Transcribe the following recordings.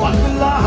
One love.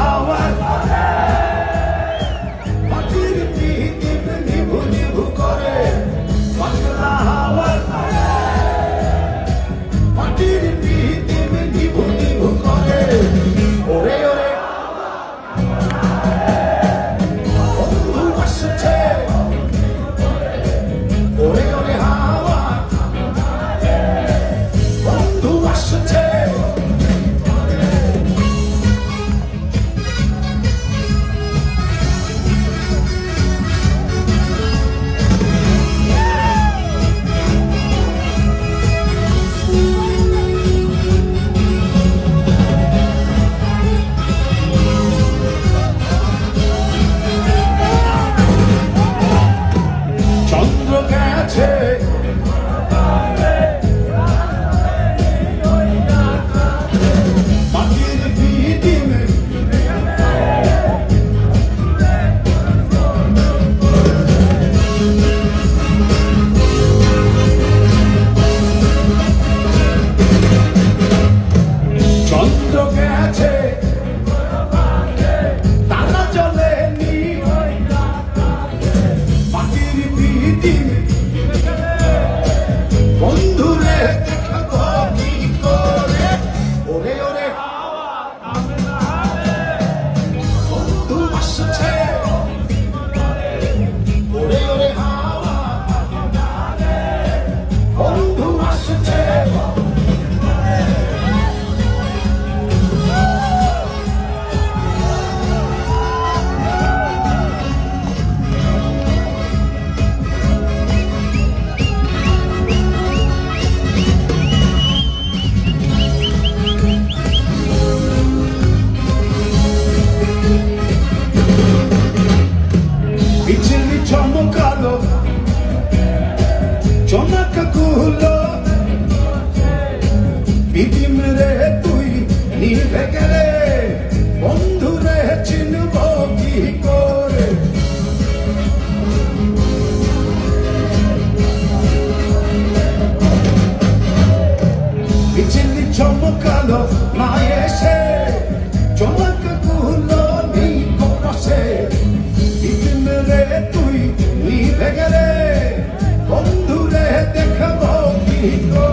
lo que hace দেখতে গেলে বন্ধুরে চিনব কি করে? বিচিল্লি চমকালো মা এসে চমক কুলো নি করসে ইতিন রে তুই নিভে গেলে বন্ধুরে দেখব কি করে?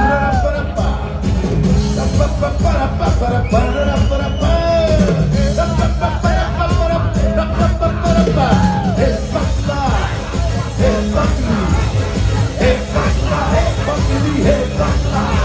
Hey, hey, hey,